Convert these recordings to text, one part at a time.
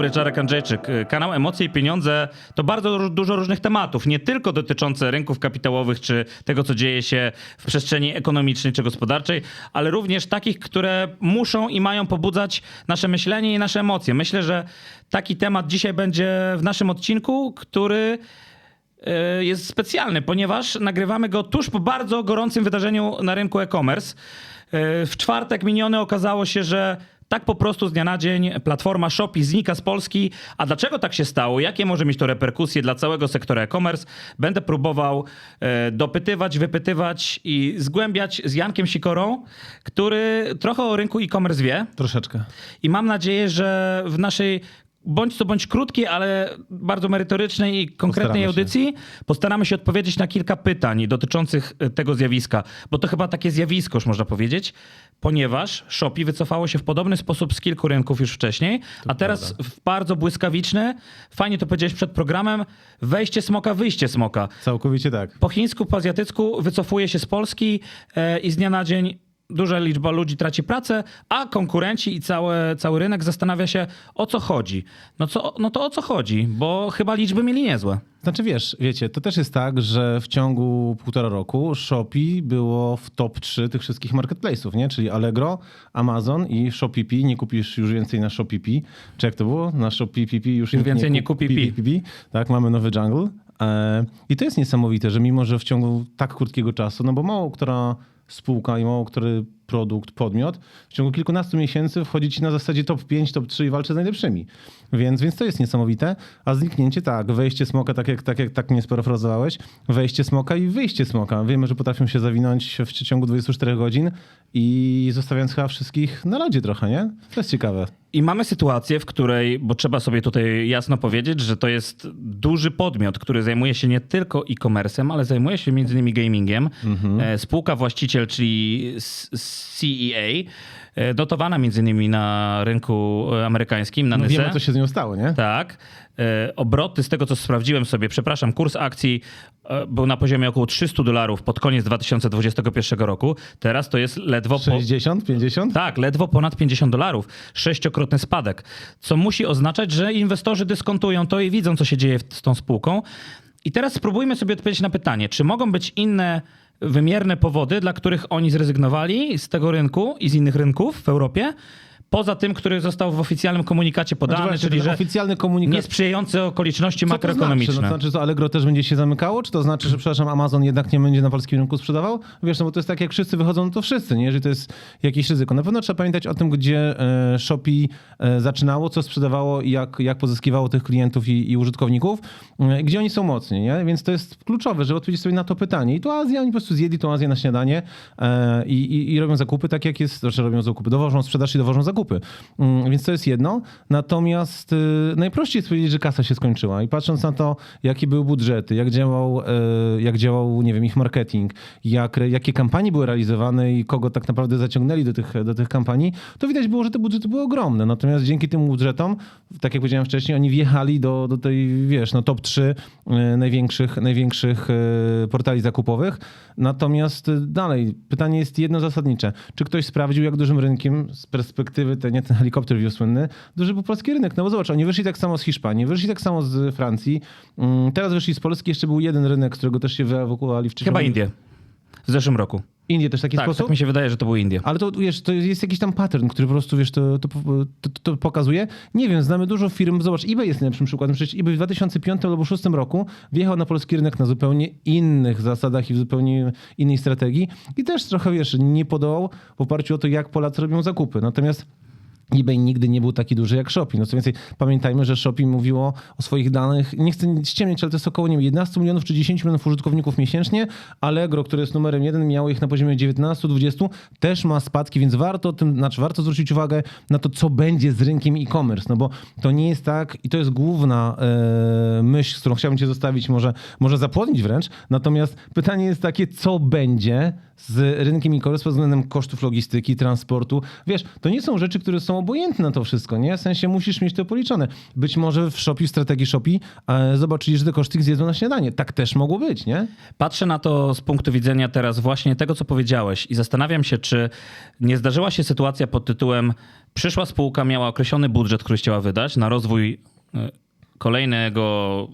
dobry, Czarek Andrzejczyk. Kanał Emocje i Pieniądze to bardzo dużo różnych tematów, nie tylko dotyczące rynków kapitałowych czy tego, co dzieje się w przestrzeni ekonomicznej czy gospodarczej, ale również takich, które muszą i mają pobudzać nasze myślenie i nasze emocje. Myślę, że taki temat dzisiaj będzie w naszym odcinku, który e, jest specjalny, ponieważ nagrywamy go tuż po bardzo gorącym wydarzeniu na rynku e-commerce. E, W czwartek miniony okazało się, że tak po prostu z dnia na dzień platforma Shopee znika z Polski. A dlaczego tak się stało? Jakie może mieć to reperkusje dla całego sektora e-commerce? Będę próbował e, dopytywać, wypytywać i zgłębiać z Jankiem Sikorą, który trochę o rynku e-commerce wie. Troszeczkę. I mam nadzieję, że w naszej bądź to bądź krótkiej, ale bardzo merytorycznej i konkretnej Postaramy się. audycji postaramy się odpowiedzieć na kilka pytań dotyczących e, tego zjawiska, bo to chyba takie zjawisko już można powiedzieć, ponieważ Shopee wycofało się w podobny sposób z kilku rynków już wcześniej, a teraz w bardzo błyskawiczny, fajnie to powiedziałeś przed programem, wejście smoka, wyjście smoka. Całkowicie tak. Po chińsku, po azjatycku wycofuje się z Polski e, i z dnia na dzień duża liczba ludzi traci pracę, a konkurenci i cały, cały rynek zastanawia się, o co chodzi. No, co, no to o co chodzi? Bo chyba liczby mieli niezłe. Znaczy wiesz, wiecie, to też jest tak, że w ciągu półtora roku Shopee było w top 3 tych wszystkich marketplace'ów, nie? Czyli Allegro, Amazon i Shopee. Nie kupisz już więcej na Shopee. Czy jak to było? Na Shopee już Już więcej nie kup- kupi pi. Tak, mamy nowy jungle. E, I to jest niesamowite, że mimo, że w ciągu tak krótkiego czasu, no bo mało która spółka i mało który produkt, podmiot, w ciągu kilkunastu miesięcy wchodzi ci na zasadzie top 5, top 3 i walczy z najlepszymi. Więc, więc to jest niesamowite. A zniknięcie tak, wejście smoka, tak jak, tak jak tak mnie sparafrazowałeś, wejście smoka i wyjście smoka. Wiemy, że potrafią się zawinąć w ciągu 24 godzin i zostawiając chyba wszystkich na lodzie trochę, nie? To jest ciekawe. I mamy sytuację, w której, bo trzeba sobie tutaj jasno powiedzieć, że to jest duży podmiot, który zajmuje się nie tylko e-commerce'em, ale zajmuje się między innymi gamingiem. E, Spółka właściciel, czyli CEA, e, dotowana między innymi na rynku e, amerykańskim, na No Nyse. wiemy, co się z nią stało, nie? Tak. E, Obroty, z tego co sprawdziłem sobie, przepraszam, kurs akcji był na poziomie około 300 dolarów pod koniec 2021 roku. Teraz to jest ledwo po... 60, 50? Tak, ledwo ponad 50 dolarów. Sześciokrotny spadek. Co musi oznaczać, że inwestorzy dyskontują to i widzą, co się dzieje z tą spółką. I teraz spróbujmy sobie odpowiedzieć na pytanie, czy mogą być inne wymierne powody, dla których oni zrezygnowali z tego rynku i z innych rynków w Europie, poza tym, który został w oficjalnym komunikacie podany, Znaczy właśnie, czyli że oficjalny komunikat niesprzyjające okoliczności Co to makroekonomiczne. Znaczy? No, to znaczy, że Allegro też będzie się zamykało? Czy to znaczy, że przepraszam, Amazon jednak nie będzie na polskim rynku sprzedawał? Wiesz, no bo to jest tak, jak wszyscy wychodzą, no to wszyscy, nie? Jeżeli to jest jakieś ryzyko. Na pewno trzeba pamiętać o tym, gdzie e, Shopee e, zaczynało, co sprzedawało i jak, jak pozyskiwało tych klientów i, i użytkowników, e, gdzie oni są mocni, nie? Więc to jest kluczowe, żeby odpowiedzieć sobie na to pytanie. I tu Azja, oni po prostu zjedli tą Azję na śniadanie i, i, i robią zakupy tak, jak jest, znaczy robią zakupy, dowożą sprzedaż i dowożą zakupy. Mm, Więc to jest jedno. Natomiast y, najprościej jest powiedzieć, że kasa się skończyła. I patrząc na to, jakie były budżety, jak działał, y, jak działał nie wiem, ich marketing, jak, jakie kampanie były realizowane i kogo tak naprawdę zaciągnęli do tych, do tych kampanii, to widać było, że te budżety były ogromne. Natomiast dzięki tym budżetom, tak jak powiedziałem wcześniej, oni wjechali do, do tej, wiesz, no top 3 y, największych, największych y, portali zakupowych. Natomiast dalej, pytanie jest jedno zasadnicze. Czy ktoś sprawdził, jak dużym rynkiem z perspektywy, ten, nie ten helikopter wziął słynny, duży był polski rynek? No bo zobacz, oni wyszli tak samo z Hiszpanii, wyszli tak samo z Francji, mm, teraz wyszli z Polski, jeszcze był jeden rynek, z którego też się wyewakuowali wcześniej. Chyba Indie. W zeszłym roku. Indie też taki Tak, sposób? tak mi się wydaje, że to były Indie. Ale to wiesz, to jest jakiś tam pattern, który po prostu wiesz, to, to, to, to pokazuje. Nie wiem, znamy dużo firm. Zobacz, eBay jest najlepszym przykładem. Przecież eBay w 2005 albo 2006 roku wjechał na polski rynek na zupełnie innych zasadach i w zupełnie innej strategii i też trochę wiesz, nie podołał w oparciu o to, jak Polacy robią zakupy. Natomiast eBay nigdy nie był taki duży jak Shopee. No co więcej, pamiętajmy, że Shopee mówiło o swoich danych, nie chcę ściemniać, ale to jest około nie wiem, 11 milionów czy 10 milionów użytkowników miesięcznie. Allegro, które jest numerem jeden, miało ich na poziomie 19-20, też ma spadki, więc warto tym, znaczy warto zwrócić uwagę na to, co będzie z rynkiem e-commerce, no bo to nie jest tak i to jest główna e, myśl, z którą chciałbym cię zostawić, może, może zapłodnić wręcz, natomiast pytanie jest takie, co będzie z rynkiem e-commerce pod względem kosztów logistyki, transportu. Wiesz, to nie są rzeczy, które są obojętny na to wszystko, nie? W sensie musisz mieć to policzone. Być może w Shopee, w strategii Shopee e, zobaczyli, że te koszty ich zjedzą na śniadanie. Tak też mogło być, nie? Patrzę na to z punktu widzenia teraz właśnie tego, co powiedziałeś i zastanawiam się, czy nie zdarzyła się sytuacja pod tytułem przyszła spółka, miała określony budżet, który chciała wydać na rozwój e, kolejnego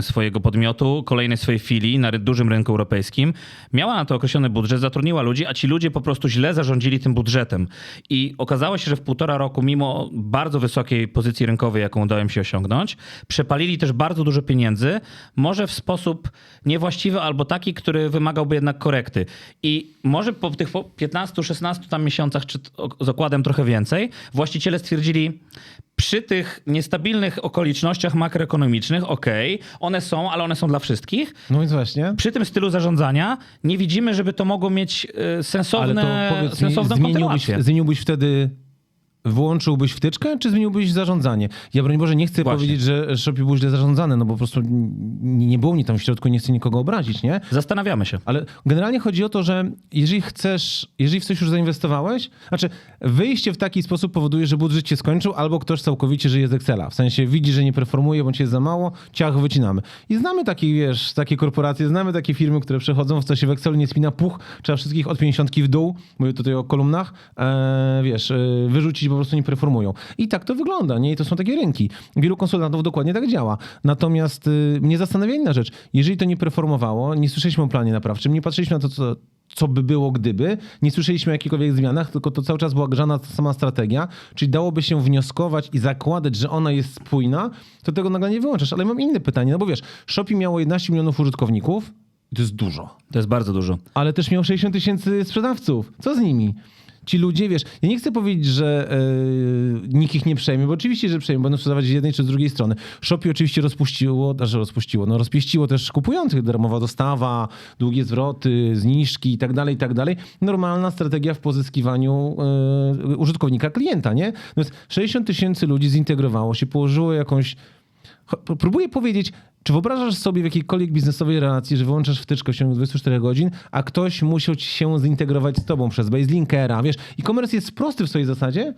swojego podmiotu, kolejnej swojej filii na dużym rynku europejskim. Miała na to określony budżet, zatrudniła ludzi, a ci ludzie po prostu źle zarządzili tym budżetem. I okazało się, że w półtora roku, mimo bardzo wysokiej pozycji rynkowej, jaką udało im się osiągnąć, przepalili też bardzo dużo pieniędzy, może w sposób niewłaściwy albo taki, który wymagałby jednak korekty. I może po tych po 15-16 tam miesiącach, czy z okładem trochę więcej, właściciele stwierdzili, przy tych niestabilnych okolicznościach makroekonomicznych, okej, one są, ale one są dla wszystkich. No więc właśnie. Przy tym stylu zarządzania nie widzimy, żeby to mogło mieć sensowne, Ale to powiedz sensowną zmieniłbyś, kontynuację. zmieniłbyś wtedy, wyłączyłbyś wtyczkę, czy zmieniłbyś zarządzanie? Ja broń Boże nie chcę Właśnie. powiedzieć, że Shopee był źle zarządzany, no bo po prostu nie było mnie tam w środku, nie chcę nikogo obrazić, nie? Zastanawiamy się. Ale generalnie chodzi o to, że jeżeli chcesz, jeżeli w coś już zainwestowałeś, znaczy wyjście w taki sposób powoduje, że budżet się skończył, albo ktoś całkowicie żyje z Excela. W sensie widzi, że nie performuje, bądź jest za mało, ciach, wycinamy. I znamy takie, wiesz, takie korporacje, znamy takie firmy, które przechodzą, w co się w Excelu nie spina puch, trzeba wszystkich od 50 w dół, mówię tutaj o kolumnach, e, wiesz, e, wyrzucić, po prostu nie performują. I tak to wygląda, nie? I to są takie rynki. Wielu konsultantów dokładnie tak działa. Natomiast y, mnie zastanawia inna rzecz. Jeżeli to nie performowało, nie słyszeliśmy o planie naprawczym, nie patrzyliśmy na to, co, co by było gdyby, nie słyszeliśmy o jakichkolwiek zmianach, tylko to cały czas była grzana ta sama strategia, czyli dałoby się wnioskować i zakładać, że ona jest spójna, to tego nagle nie wyłączasz. Ale mam inne pytanie, no bo wiesz, Shopee miało 11 milionów użytkowników i to jest dużo To jest bardzo dużo. ale też miał 60 tysięcy sprzedawców. Co z nimi? Ci ludzie, wiesz, ja nie chcę powiedzieć, że yy, nikt ich nie przejmie, bo oczywiście, że przejmie, będą sprzedawać z jednej czy z drugiej strony. Shopee oczywiście rozpuściło, znaczy rozpuściło, no rozpieściło też kupujących, darmowa dostawa, długie zwroty, zniżki i tak dalej, i tak dalej. Normalna strategia w pozyskiwaniu yy, użytkownika, klienta, nie? No więc 60 tysięcy ludzi zintegrowało się, położyło jakąś Próbuję powiedzieć, czy wyobrażasz sobie w jakiejkolwiek biznesowej relacji, że wyłączasz wtyczkę w ciągu 24 godzin, a ktoś musiał się zintegrować z tobą przez Baselinkera, wiesz? E-commerce jest prosty w swojej zasadzie,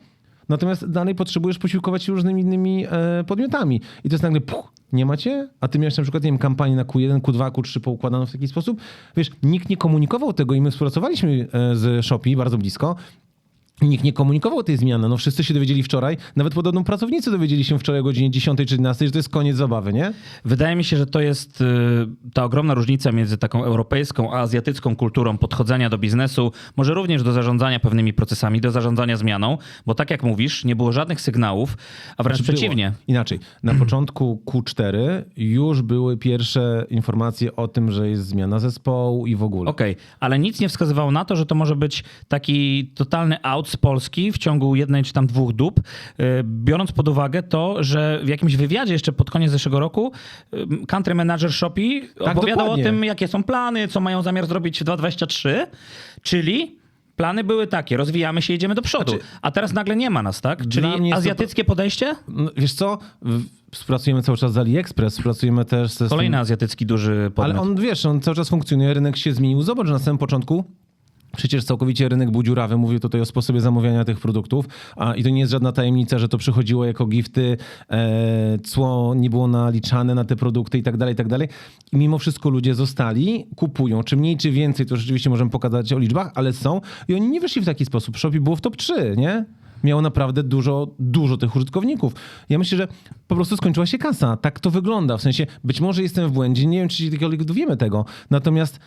natomiast dalej potrzebujesz posiłkować się różnymi innymi e, podmiotami. I to jest nagle, puch, nie macie? A ty miałeś na przykład, nie wiem, kampanię na Q1, Q2, Q3 poukładano w taki sposób. Wiesz, nikt nie komunikował tego i my współpracowaliśmy e, z Shopee bardzo blisko. Nikt nie komunikował tej zmiany. No wszyscy się dowiedzieli wczoraj. Nawet podobno pracownicy dowiedzieli się wczoraj o godzinie 10 czy 11, że to jest koniec zabawy, nie? Wydaje mi się, że to jest y, ta ogromna różnica między taką europejską a azjatycką kulturą podchodzenia do biznesu, może również do zarządzania pewnymi procesami, do zarządzania zmianą, bo tak jak mówisz, nie było żadnych sygnałów, a wręcz Znaczy przeciwnie. Było. Inaczej. Na początku Q4 już były pierwsze informacje o tym, że jest zmiana zespołu i w ogóle. Okej, ale nic nie wskazywało na to, że to może być taki totalny out z Polski w ciągu jednej czy tam dwóch dób, y, biorąc pod uwagę to, że w jakimś wywiadzie jeszcze pod koniec zeszłego roku y, country manager Shopee opowiadał dokładnie. o tym, jakie są plany, co mają zamiar zrobić w 2023, czyli plany były takie, rozwijamy się, idziemy do przodu, Znaczy, a teraz nagle nie ma nas, tak? Czyli jest to- azjatyckie podejście? No, wiesz co? Współpracujemy cały czas z AliExpress, współpracujemy też ze... Kolejny azjatycki duży podmiot. Ale on, wiesz, on cały czas funkcjonuje, rynek się zmienił. Zobacz, że na samym początku Przecież całkowicie rynek był dziurawy. Mówię tutaj o sposobie zamawiania tych produktów. A, I to nie jest żadna tajemnica, że to przychodziło jako gifty, e, cło nie było naliczane na te produkty i tak dalej, i tak dalej. I mimo wszystko ludzie zostali, kupują. Czy mniej, czy więcej, to rzeczywiście możemy pokazać o liczbach, ale są. I oni nie wyszli w taki sposób. Shopee było w top 3, nie? Miało naprawdę dużo, dużo tych użytkowników. Ja myślę, że po prostu skończyła się kasa. Tak to wygląda. W sensie, być może jestem w błędzie, nie wiem, czy kiedykolwiek dowiemy tego. Natomiast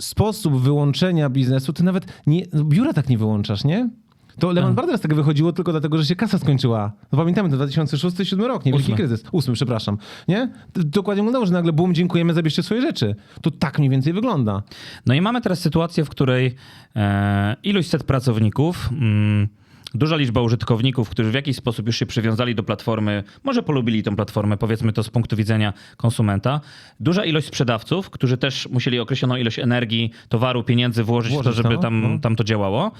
sposób wyłączenia biznesu, ty nawet nie, biura tak nie wyłączasz, nie? To Lehman Brothers tak wychodziło tylko dlatego, że się kasa skończyła. No pamiętamy, to 2006-2007 rok, nie wielki Ósmy. kryzys. Ósmy, przepraszam. Nie? Dokładnie wyglądało, że nagle bum, dziękujemy, zabierzcie swoje rzeczy. To tak mniej więcej wygląda. No i mamy teraz sytuację, w której e, ilość set pracowników, mm, duża liczba użytkowników, którzy w jakiś sposób już się przywiązali do platformy, może polubili tą platformę, powiedzmy to z punktu widzenia konsumenta, duża ilość sprzedawców, którzy też musieli określoną ilość energii, towaru, pieniędzy włożyć w to, Włożyć żeby tam, tam, no. tam to działało.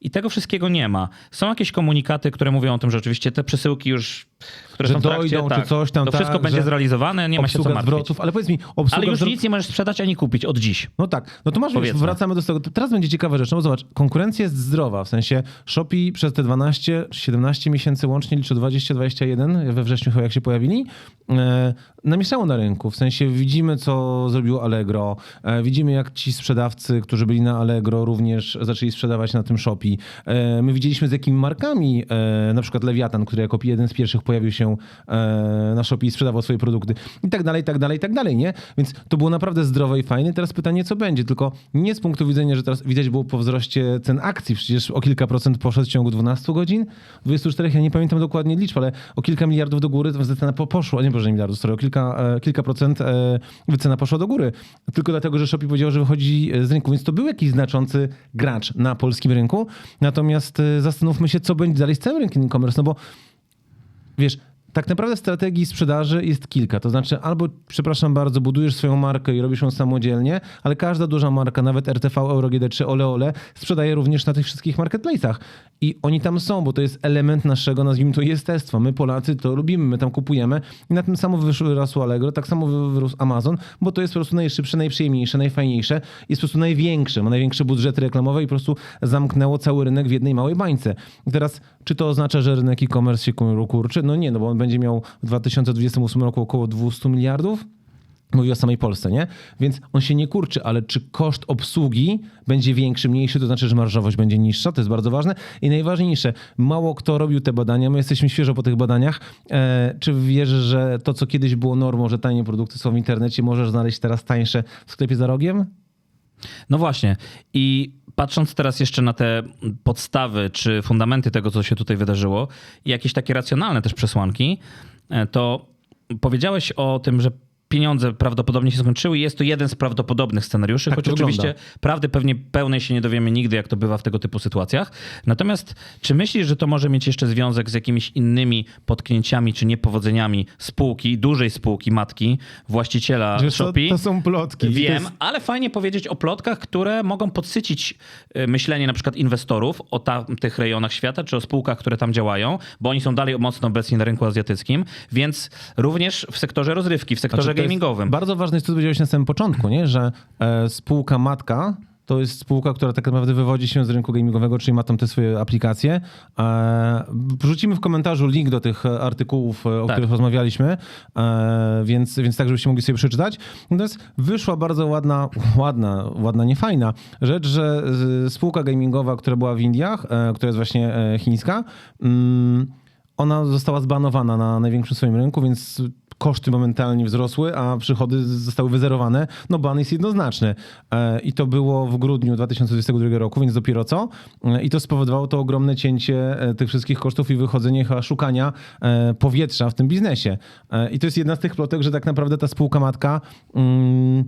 I tego wszystkiego nie ma. Są jakieś komunikaty, które mówią o tym, że oczywiście te przesyłki już, które Że są w trakcie, dojdą, czy tak, coś tam, to wszystko tak, będzie zrealizowane, nie ma się co martwić. zwrotów, ale powiedz mi, Ale już nic nie możesz sprzedać ani kupić od dziś. No tak, no to masz, Powiedzmy. wracamy do tego. Teraz będzie ciekawa rzecz, no bo zobacz, konkurencja jest zdrowa, w sensie Shopee przez te 12, 17 miesięcy łącznie, liczy 20-21 we wrześniu chyba jak się pojawili, e, namieszało na rynku, w sensie widzimy co zrobiło Allegro, e, widzimy jak ci sprzedawcy, którzy byli na Allegro również zaczęli sprzedawać na tym Shopee. E, my widzieliśmy z jakimi markami, e, na przykład Lewiatan, który jako jeden z pierwszych pojawił się e, na Shopee i sprzedawał swoje produkty i tak dalej, i tak dalej, i tak dalej, nie? Więc to było naprawdę zdrowe i fajne. Teraz pytanie, co będzie? Tylko nie z punktu widzenia, że teraz widać było po wzroście cen akcji, przecież o kilka procent poszedł w ciągu 12 godzin, 24, ja nie pamiętam dokładnie liczb, ale o kilka miliardów do góry to cena po- poszła, nie nie miliardów, sorry, o kilka, kilka procent wycena poszła do góry. Tylko dlatego, że Shopee powiedział, że wychodzi z rynku, więc to był jakiś znaczący gracz na polskim rynku. Natomiast e, zastanówmy się, co będzie dalej z całym rynkiem e-commerce, no bo wiesz, tak naprawdę strategii sprzedaży jest kilka. To znaczy, albo, przepraszam bardzo, budujesz swoją markę i robisz ją samodzielnie, ale każda duża marka, nawet RTV, EuroGD czy Ole Ole, sprzedaje również na tych wszystkich marketplace'ach. I oni tam są, bo to jest element naszego, nazwijmy to, jestestwa. My Polacy to lubimy, my tam kupujemy i na tym samo wyrosło Allegro, tak samo wy- wyrósł Amazon, bo to jest po prostu najszybsze, najprzyjemniejsze, najfajniejsze, jest po prostu największe, ma największe budżety reklamowe i po prostu zamknęło cały rynek w jednej małej bańce. I teraz, czy to oznacza, że rynek e-commerce się kur- kurczy? No nie, no bo on będzie miał w 2028 roku około 200 miliardów. Mówię o samej Polsce, nie? Więc on się nie kurczy, ale czy koszt obsługi będzie większy, mniejszy, to znaczy, że marżowość będzie niższa, to jest bardzo ważne. I najważniejsze, mało kto robił te badania, my jesteśmy świeżo po tych badaniach. E, czy wierzysz, że to, co kiedyś było normą, że tanie produkty są w internecie, możesz znaleźć teraz tańsze w sklepie za rogiem? No właśnie. I patrząc teraz jeszcze na te podstawy czy fundamenty tego, co się tutaj wydarzyło, i jakieś takie racjonalne też przesłanki, e, to powiedziałeś o tym, że pieniądze prawdopodobnie się skończyły i jest to jeden z prawdopodobnych scenariuszy, Tak choć to oczywiście wygląda. prawdy pewnie pełnej się nie dowiemy nigdy, jak to bywa w tego typu sytuacjach. Natomiast czy myślisz, że to może mieć jeszcze związek z jakimiś innymi potknięciami czy niepowodzeniami spółki, dużej spółki, matki, właściciela Wiesz Shopee? to są plotki. To Wiem, jest- ale fajnie powiedzieć o plotkach, które mogą podsycić y, myślenie na przykład inwestorów o tamtych rejonach świata, czy o spółkach, które tam działają, bo oni są dalej mocno obecni na rynku azjatyckim, więc również w sektorze rozrywki, w sektorze Znaczy, to gamingowym. Bardzo ważne jest to, co powiedziałeś na samym początku, nie? że e, spółka matka to jest spółka, która tak naprawdę wywodzi się z rynku gamingowego, czyli ma tam te swoje aplikacje. E, wrzucimy w komentarzu link do tych artykułów, e, o Tak. których rozmawialiśmy, więc, więc tak, żebyście mogli sobie przeczytać. Natomiast wyszła bardzo ładna, ładna, ładna, nie fajna rzecz, że spółka gamingowa, która była w Indiach, która jest właśnie chińska, mm, ona została zbanowana na największym swoim rynku, więc koszty momentalnie wzrosły, a przychody zostały wyzerowane. No ban jest jednoznaczny. E, I to było w grudniu 2022 roku, więc dopiero co. E, I to spowodowało to ogromne cięcie e, tych wszystkich kosztów i wychodzenie chyba szukania powietrza w tym biznesie. I to jest jedna z tych plotek, że tak naprawdę ta spółka matka... Mm,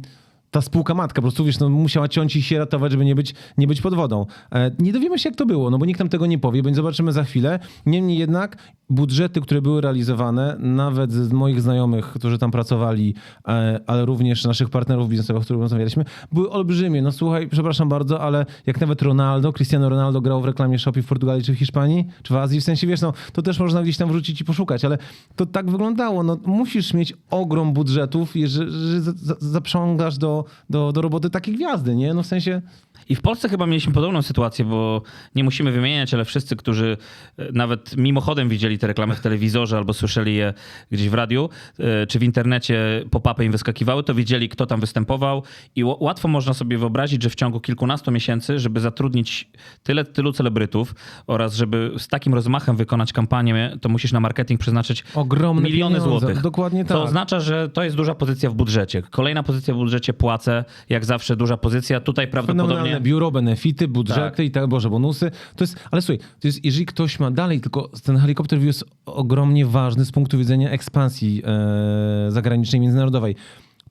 ta spółka matka, po prostu wiesz, no, musiała ciąć i się ratować, żeby nie być, nie być pod wodą. E, nie dowiemy się, jak to było, no bo nikt nam tego nie powie, więc zobaczymy za chwilę. Niemniej jednak budżety, które były realizowane, nawet z moich znajomych, którzy tam pracowali, e, ale również naszych partnerów biznesowych, z którymi rozmawialiśmy, były olbrzymie. No słuchaj, przepraszam bardzo, ale jak nawet Ronaldo, Cristiano Ronaldo grał w reklamie Shopee w Portugalii czy w Hiszpanii, czy w Azji, w sensie wiesz, no to też można gdzieś tam wrzucić i poszukać, ale to tak wyglądało. No musisz mieć ogrom budżetów, i że, że za- za- zaprzągasz do, do, do roboty takie gwiazdy, nie? No w sensie... I w Polsce chyba mieliśmy podobną sytuację, bo nie musimy wymieniać, ale wszyscy, którzy e, nawet mimochodem widzieli te reklamy w telewizorze albo słyszeli je gdzieś w radiu e, czy w internecie, pop-upy im wyskakiwały, to widzieli, kto tam występował i łatwo można sobie wyobrazić, że w ciągu kilkunastu miesięcy, żeby zatrudnić tyle, tylu celebrytów oraz żeby z takim rozmachem wykonać kampanię, to musisz na marketing przeznaczyć Ogromne miliony pieniądze. złotych. Dokładnie To tak. oznacza, że to jest duża pozycja w budżecie. Kolejna pozycja w budżecie płacę, jak zawsze duża pozycja. Tutaj prawdopodobnie... Biuro, benefity, budżety Tak. i tak, boże, bonusy. To jest, ale słuchaj, to jest, jeżeli ktoś ma dalej, tylko ten helikopter jest ogromnie ważny z punktu widzenia ekspansji e, zagranicznej, międzynarodowej.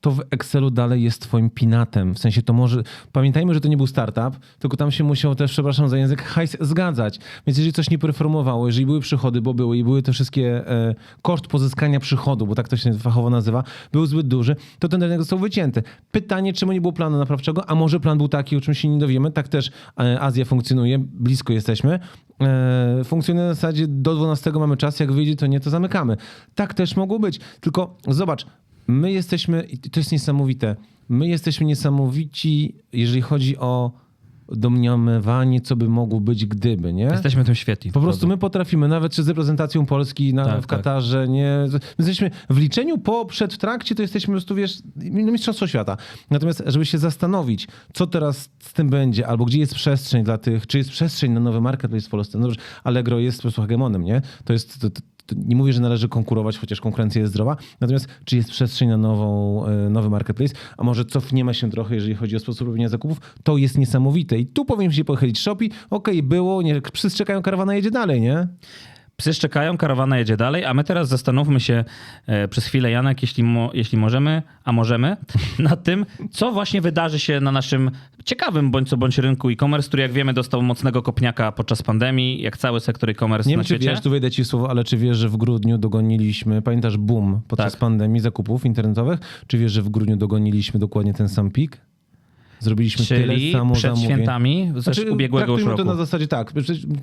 To w Excelu dalej jest twoim pinatem. W sensie to może... Pamiętajmy, że to nie był startup, tylko tam się musiał też, przepraszam za język, hajs zgadzać. Więc jeżeli coś nie performowało, jeżeli były przychody, bo były i były te wszystkie... E, koszt pozyskania przychodu, bo tak to się fachowo nazywa, był zbyt duży, to ten rynek został wycięty. Pytanie, czemu nie było planu naprawczego, a może plan był taki, o czym się nie dowiemy. Tak też e, Azja funkcjonuje, blisko jesteśmy. E, funkcjonuje na zasadzie do 12 mamy czas, jak wyjdzie, to nie, to zamykamy. Tak też mogło być. Tylko zobacz, my jesteśmy, i to jest niesamowite, my jesteśmy niesamowici, jeżeli chodzi o domniemywanie, co by mogło być gdyby, nie? Jesteśmy tym świetni. Po prostu my potrafimy, nawet czy z reprezentacją Polski na, Tak, w tak. Katarze, nie. My jesteśmy w liczeniu po, przed, w trakcie, to jesteśmy po prostu, wiesz, no, mistrzostwo świata. Natomiast, żeby się zastanowić, co teraz z tym będzie, albo gdzie jest przestrzeń dla tych, czy jest przestrzeń na nowy marketplace w Polsce. No dobrze, Allegro jest po prostu hegemonem, nie? To jest. To nie mówię, że należy konkurować, chociaż konkurencja jest zdrowa. Natomiast czy jest przestrzeń na nową, e, nowy marketplace, a może cofniemy się trochę, jeżeli chodzi o sposób robienia zakupów, to jest niesamowite. I tu powinien się pochylić Shopee. Okej, było, nie, psy czekają, karawana jedzie dalej, nie? Psy szczekają, karawana jedzie dalej, a my teraz zastanówmy się e, przez chwilę, Janek, jeśli, mo, jeśli możemy, a możemy, nad tym, co właśnie wydarzy się na naszym ciekawym bądź co bądź rynku e-commerce, który jak wiemy dostał mocnego kopniaka podczas pandemii, jak cały sektor e-commerce Nie na wiem, czy świecie. wiesz, tu wejdę ci słowo, ale czy wiesz, że w grudniu dogoniliśmy, pamiętasz boom podczas Tak. pandemii zakupów internetowych? Czy wiesz, że w grudniu dogoniliśmy dokładnie ten sam pik? Zrobiliśmy Czyli tyle samo przed zamówień. świętami ze Znaczy, ubiegłego już roku. to na zasadzie tak,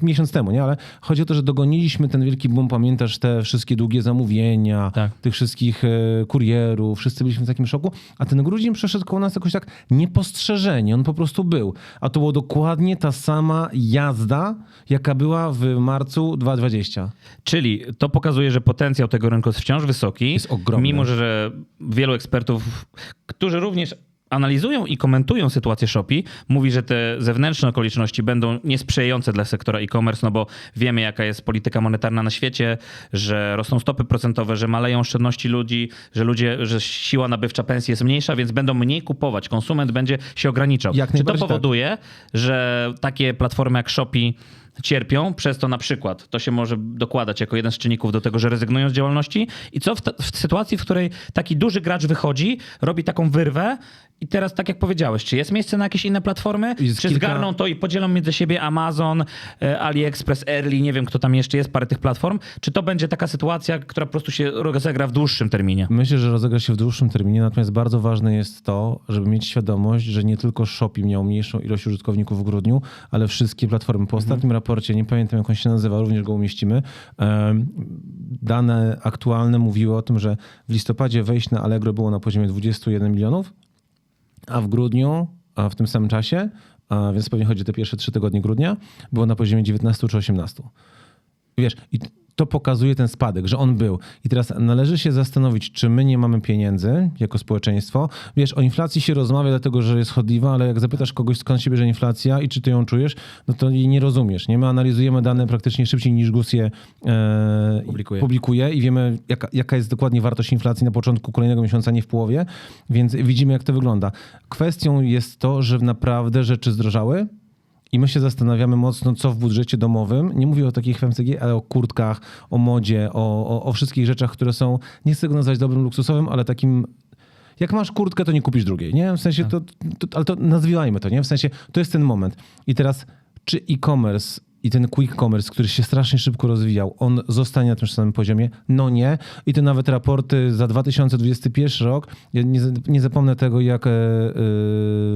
miesiąc temu, nie? Ale chodzi o to, że dogoniliśmy ten wielki boom, pamiętasz te wszystkie długie zamówienia, Tak. tych wszystkich e, kurierów, wszyscy byliśmy w takim szoku, a ten grudzień przeszedł koło nas jakoś tak niepostrzeżenie, on po prostu był. A to było dokładnie ta sama jazda, jaka była w marcu 2020. Czyli to pokazuje, że potencjał tego rynku jest wciąż wysoki. Jest ogromny. Mimo, że wielu ekspertów, którzy również analizują i komentują sytuację Shopee, mówi, że te zewnętrzne okoliczności będą niesprzyjające dla sektora e-commerce, no bo wiemy, jaka jest polityka monetarna na świecie, że rosną stopy procentowe, że maleją oszczędności ludzi, że ludzie, że siła nabywcza pensji jest mniejsza, więc będą mniej kupować. Konsument będzie się ograniczał. Jak Czy to tak. powoduje, że takie platformy jak Shopee cierpią, przez to na przykład to się może dokładać jako jeden z czynników do tego, że rezygnują z działalności i co w, w sytuacji, w której taki duży gracz wychodzi, robi taką wyrwę i teraz tak jak powiedziałeś, czy jest miejsce na jakieś inne platformy, Jest czy kilka- zgarną to i podzielą między siebie Amazon, e, AliExpress, Early, nie wiem kto tam jeszcze jest, parę tych platform, czy to będzie taka sytuacja, która po prostu się rozegra w dłuższym terminie? Myślę, że rozegra się w dłuższym terminie, natomiast bardzo ważne jest to, żeby mieć świadomość, że nie tylko Shopee miał mniejszą ilość użytkowników w grudniu, ale wszystkie platformy. Po ostatnim raporcie, nie pamiętam jak on się nazywa, również go umieścimy, dane aktualne mówiły o tym, że w listopadzie wejść na Allegro było na poziomie 21 milionów, a w grudniu, a w tym samym czasie, a więc pewnie chodzi o te pierwsze trzy tygodnie grudnia, było na poziomie 19 czy 18. Wiesz, i to pokazuje ten spadek, że on był. I teraz należy się zastanowić, czy my nie mamy pieniędzy jako społeczeństwo. Wiesz, o inflacji się rozmawia, dlatego że jest chodliwa, ale jak zapytasz kogoś, skąd się bierze inflacja i czy ty ją czujesz, no to jej nie rozumiesz. Nie? My analizujemy dane praktycznie szybciej niż GUS je e, Publikuje. publikuje i wiemy, jaka, jaka jest dokładnie wartość inflacji na początku kolejnego miesiąca, nie w połowie, więc widzimy, jak to wygląda. Kwestią jest to, że naprawdę rzeczy zdrożały, i my się zastanawiamy mocno, co w budżecie domowym. Nie mówię o takich FMCG, ale o kurtkach, o modzie, o, o, o wszystkich rzeczach, które są, nie chcę go nazwać dobrym luksusowym, ale takim. Jak masz kurtkę, to nie kupisz drugiej, nie? W sensie to, to ale to nazwijajmy to, nie? W sensie to jest ten moment. I teraz, czy e-commerce i ten quick commerce, który się strasznie szybko rozwijał, on zostanie na tym samym poziomie? No nie. I te nawet raporty za 2021 rok, ja nie, nie zapomnę tego, jak e, e,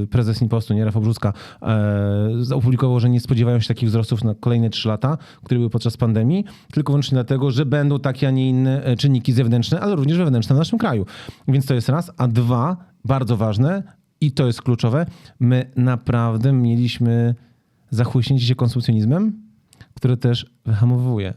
prezes Impostu, nie Rafał Brzuska, e, opublikował, że nie spodziewają się takich wzrostów na kolejne 3 lata, które były podczas pandemii, tylko wyłącznie dlatego, że będą takie, a nie inne e, czynniki zewnętrzne, ale również wewnętrzne w naszym kraju. Więc to jest raz. A dwa, bardzo ważne, i to jest kluczowe, my naprawdę mieliśmy zachłyśnięcie się konsumpcjonizmem, które też wyhamowuje.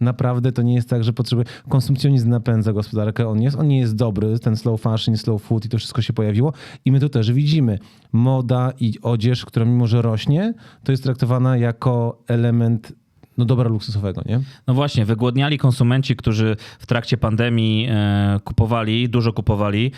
Naprawdę to nie jest tak, że potrzebuje. Konsumpcjonizm napędza gospodarkę. On jest, on nie jest dobry, ten slow fashion, slow food i to wszystko się pojawiło. I my to też widzimy. Moda i odzież, która mimo, że rośnie, to jest traktowana jako element no, dobra luksusowego, nie? No właśnie, wygłodniali konsumenci, którzy w trakcie pandemii e, kupowali, dużo kupowali.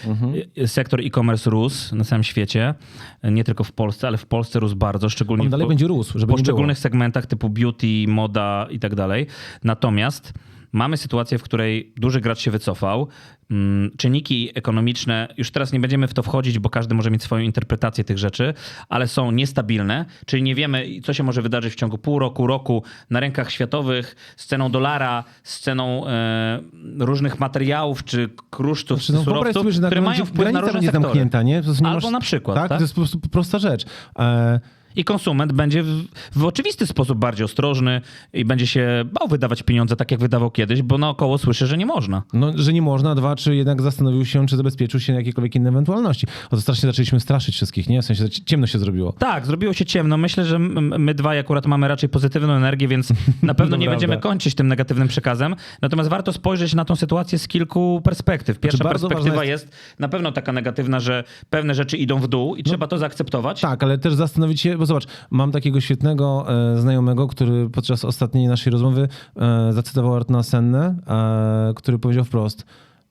E, Sektor e-commerce rósł na całym świecie, e, nie tylko w Polsce, ale w Polsce rósł bardzo, szczególnie On dalej będzie rósł, żeby w poszczególnych segmentach typu beauty, moda i tak dalej. Natomiast mamy sytuację, w której duży gracz się wycofał. Mm, Czynniki ekonomiczne, już teraz nie będziemy w to wchodzić, bo każdy może mieć swoją interpretację tych rzeczy, ale są niestabilne, czyli nie wiemy, co się może wydarzyć w ciągu pół roku, roku na rynkach światowych z ceną dolara, z ceną e, różnych materiałów czy krusztów, Znaczy, no, surowców, sobie, które mają wpływ na różne będzie sektory. zamknięta, nie? Nie Albo na przykład, Tak, tak? to jest po prostu prosta rzecz. E, I konsument będzie w, w oczywisty sposób bardziej ostrożny i będzie się bał wydawać pieniądze tak, jak wydawał kiedyś, bo naokoło słyszy, że nie można. No, że nie można, dwa, czy jednak zastanowił się, czy zabezpieczył się na jakiekolwiek inne ewentualności. O to strasznie zaczęliśmy straszyć wszystkich, nie? W sensie ciemno się zrobiło. Tak, zrobiło się ciemno. Myślę, że my dwaj akurat mamy raczej pozytywną energię, więc na pewno nie będziemy kończyć tym negatywnym przekazem. Natomiast warto spojrzeć na tą sytuację z kilku perspektyw. Pierwsza bardzo perspektywa ważne jest... na pewno taka negatywna, że pewne rzeczy idą w dół i trzeba to zaakceptować. Tak, ale też zastanowić się, bo zobacz, mam takiego świetnego e, znajomego, który podczas ostatniej naszej rozmowy e, zacytował Artna Sennę, e, który powiedział wprost,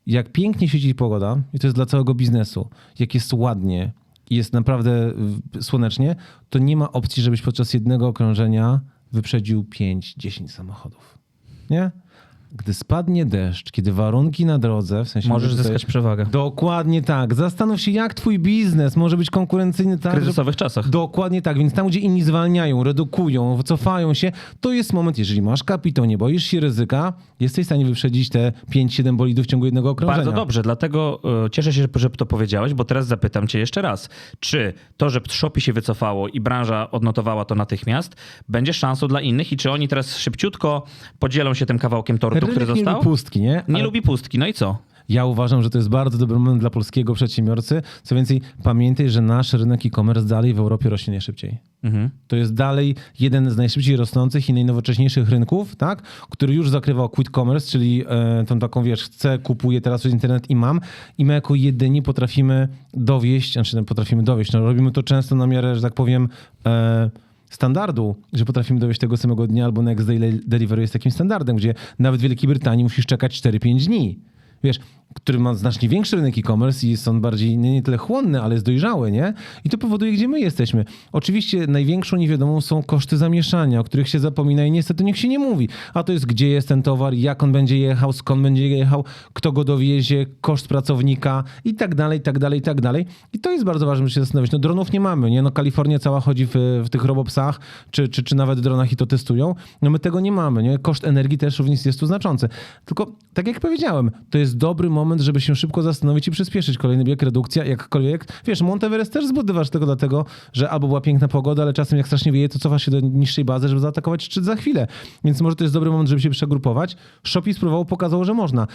jak pięknie świeci pogoda, i to jest dla całego biznesu, jak jest ładnie i jest naprawdę słonecznie, to nie ma opcji, żebyś podczas jednego okrążenia wyprzedził 5-10 samochodów. Nie? Gdy spadnie deszcz, kiedy warunki na drodze, w sensie... Możesz zyskać przewagę Dokładnie tak. Zastanów się, jak twój biznes może być konkurencyjny w tak, żeby kryzysowych czasach. Dokładnie tak, więc tam, gdzie inni zwalniają, redukują, cofają się, to jest moment, jeżeli masz kapitał, nie boisz się ryzyka, jesteś w stanie wyprzedzić te 5-7 bolidów w ciągu jednego okrążenia. Bardzo dobrze, dlatego e, cieszę się, że to powiedziałeś, bo teraz zapytam cię jeszcze raz. Czy to, że Shopee się wycofało i branża odnotowała to natychmiast, będzie szansą dla innych i czy oni teraz szybciutko podzielą się tym kawałkiem tortu, Rynek nie został? lubi pustki, nie? Nie Ale lubi pustki, no i co? Ja uważam, że to jest bardzo dobry moment dla polskiego przedsiębiorcy. Co więcej, pamiętaj, że nasz rynek e-commerce dalej w Europie rośnie najszybciej. Mhm. To jest dalej jeden z najszybciej rosnących i najnowocześniejszych rynków, tak? który już zakrywał quick commerce, czyli e, tą taką, wiesz, chcę, kupuję teraz przez internet i mam. I my jako jedyni potrafimy dowieść, znaczy no, potrafimy dowieść, no, robimy to często na miarę, że tak powiem, e, standardu, że potrafimy dowieść tego samego dnia albo next day delivery jest takim standardem, gdzie nawet w Wielkiej Brytanii musisz czekać 4-5 dni. Wiesz, który ma znacznie większy rynek e-commerce i jest on bardziej nie, nie tyle chłonny, ale jest dojrzały, nie? I to powoduje, gdzie my jesteśmy. Oczywiście największą niewiadomą są koszty zamieszania, o których się zapomina i niestety niech się nie mówi. A to jest, gdzie jest ten towar, jak on będzie jechał, skąd będzie jechał, kto go dowiezie, koszt pracownika i tak dalej, i tak dalej, i tak dalej. I to jest bardzo ważne, żeby się zastanowić. No dronów nie mamy, nie? No Kalifornia cała chodzi w, w tych robopsach, czy, czy, czy nawet dronach i to testują. No my tego nie mamy, nie? Koszt energii też również jest tu znaczący. Tylko, tak jak powiedziałem, to jest dobry moment, żeby się szybko zastanowić i przyspieszyć kolejny bieg, redukcja, jakkolwiek. Wiesz, Monteverest też zbudowasz tego dlatego, że albo była piękna pogoda, ale czasem jak strasznie wieje, to cofasz się do niższej bazy, żeby zaatakować szczyt za chwilę. Więc może to jest dobry moment, żeby się przegrupować. Shopee spróbował, pokazał, że można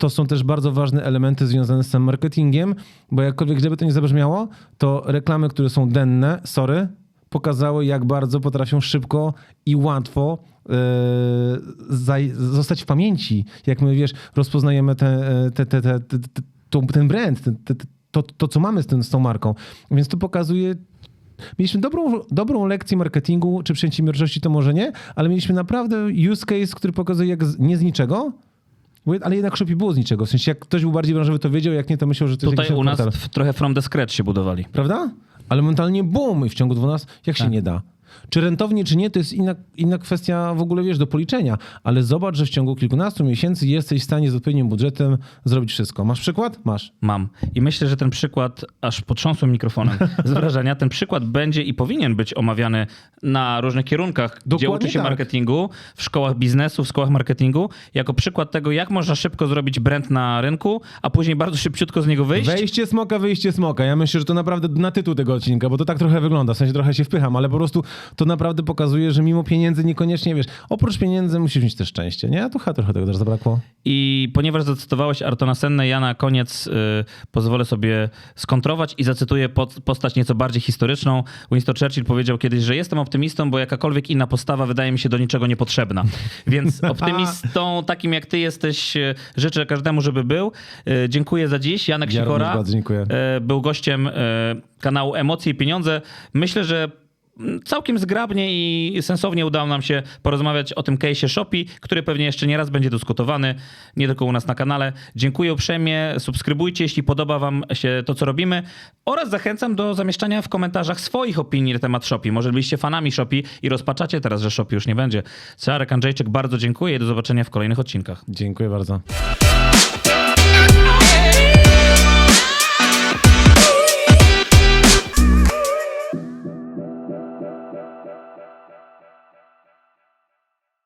to są też bardzo ważne elementy związane z samym marketingiem, bo jakkolwiek gdyby to nie zabrzmiało, to reklamy, które są denne, sorry, pokazały jak bardzo potrafią szybko i łatwo zostać w pamięci. Jak my, wiesz, rozpoznajemy te, e, te, te, te, ten brand, to, to, co mamy z, tym, z tą marką. Więc to pokazuje Mieliśmy dobrą, dobrą lekcję marketingu czy przedsiębiorczości, to może nie, ale mieliśmy naprawdę use case, który pokazuje jak z, nie z niczego, ale jednak Shopee było z niczego. W sensie jak ktoś był bardziej branżowy, to wiedział, jak nie, to myślał, że to jest Tutaj u nas portal. trochę from the scratch się budowali. Prawda? Ale mentalnie boom i w ciągu 12, jak się Tak. nie da. Czy rentownie, czy nie, to jest inna, inna kwestia w ogóle, wiesz, do policzenia. Ale zobacz, że w ciągu kilkunastu miesięcy jesteś w stanie z odpowiednim budżetem zrobić wszystko. Masz przykład? Masz. Mam. I myślę, że ten przykład, aż potrząsłem mikrofonem z wrażenia, ten przykład będzie i powinien być omawiany na różnych kierunkach, gdzie Dokładnie uczy się tak. marketingu, w szkołach biznesu, w szkołach marketingu, jako przykład tego, jak można szybko zrobić brand na rynku, a później bardzo szybciutko z niego wyjść. Wejście smoka, wyjście smoka. Ja myślę, że to naprawdę na tytuł tego odcinka, bo to tak trochę wygląda, w sensie trochę się wpycham, ale po prostu to naprawdę pokazuje, że mimo pieniędzy niekoniecznie, wiesz, oprócz pieniędzy musisz mieć też szczęście, nie? A tu chyba trochę tego też zabrakło. I ponieważ zacytowałeś Artona Sennę, ja na koniec y, pozwolę sobie skontrować i zacytuję pod, postać nieco bardziej historyczną. Winston Churchill powiedział kiedyś, że jestem optymistą, bo jakakolwiek inna postawa wydaje mi się do niczego niepotrzebna. Więc optymistą takim jak ty jesteś, y, życzę każdemu, żeby był. Y, dziękuję za dziś. Janek Ja Sikora y, był gościem kanału Emocje i Pieniądze. Myślę, że całkiem zgrabnie i sensownie udało nam się porozmawiać o tym case'ie Shopee, który pewnie jeszcze nie raz będzie dyskutowany, nie tylko u nas na kanale. Dziękuję uprzejmie, subskrybujcie, jeśli podoba wam się to, co robimy oraz zachęcam do zamieszczania w komentarzach swoich opinii na temat Shopee. Może byliście fanami Shopee i rozpaczacie teraz, że Shopee już nie będzie. Czarek Andrzejczyk, bardzo dziękuję i do zobaczenia w kolejnych odcinkach. Dziękuję bardzo.